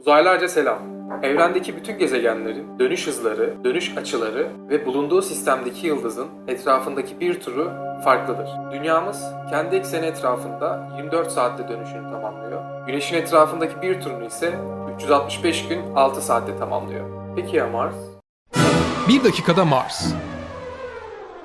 Uzaylarca selam. Evrendeki bütün gezegenlerin dönüş hızları, dönüş açıları ve bulunduğu sistemdeki yıldızın etrafındaki bir turu farklıdır. Dünyamız kendi ekseni etrafında 24 saatte dönüşünü tamamlıyor. Güneşin etrafındaki bir turunu ise 365 gün 6 saatte tamamlıyor. Peki ya Mars? Bir dakikada Mars.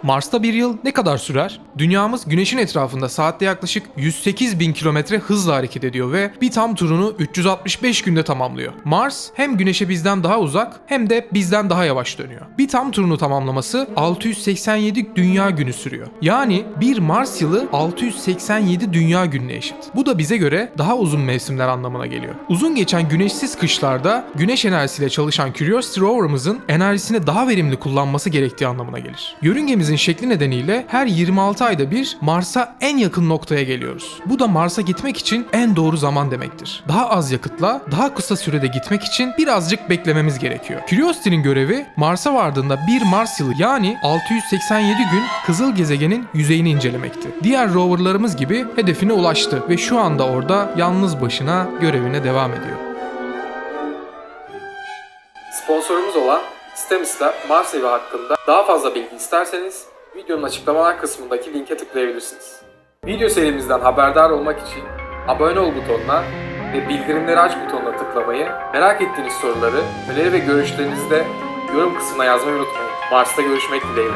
Mars'ta bir yıl ne kadar sürer? Dünyamız Güneş'in etrafında saatte yaklaşık 108 bin kilometre hızla hareket ediyor ve bir tam turunu 365 günde tamamlıyor. Mars hem Güneş'e bizden daha uzak hem de bizden daha yavaş dönüyor. Bir tam turunu tamamlaması 687 dünya günü sürüyor. Yani bir Mars yılı 687 dünya gününe eşit. Bu da bize göre daha uzun mevsimler anlamına geliyor. Uzun geçen güneşsiz kışlarda güneş enerjisiyle çalışan Curiosity rover'ımızın enerjisini daha verimli kullanması gerektiği anlamına gelir. Yörüngemizin şekli nedeniyle her 26 ayda bir Mars'a en yakın noktaya geliyoruz. Bu da Mars'a gitmek için en doğru zaman demektir. Daha az yakıtla daha kısa sürede gitmek için birazcık beklememiz gerekiyor. Curiosity'nin görevi Mars'a vardığında bir Mars yılı yani 687 gün kızıl gezegenin yüzeyini incelemekti. Diğer roverlarımız gibi hedefine ulaştı ve şu anda orada yalnız başına görevine devam ediyor. Sponsorumuz olan Stemis'la Mars evi hakkında daha fazla bilgi isterseniz videonun açıklamalar kısmındaki linke tıklayabilirsiniz. Video serimizden haberdar olmak için abone ol butonuna ve bildirimleri aç butonuna tıklamayı, merak ettiğiniz soruları, öneri ve görüşlerinizi de yorum kısmına yazmayı unutmayın. Mars'ta görüşmek dileğiyle.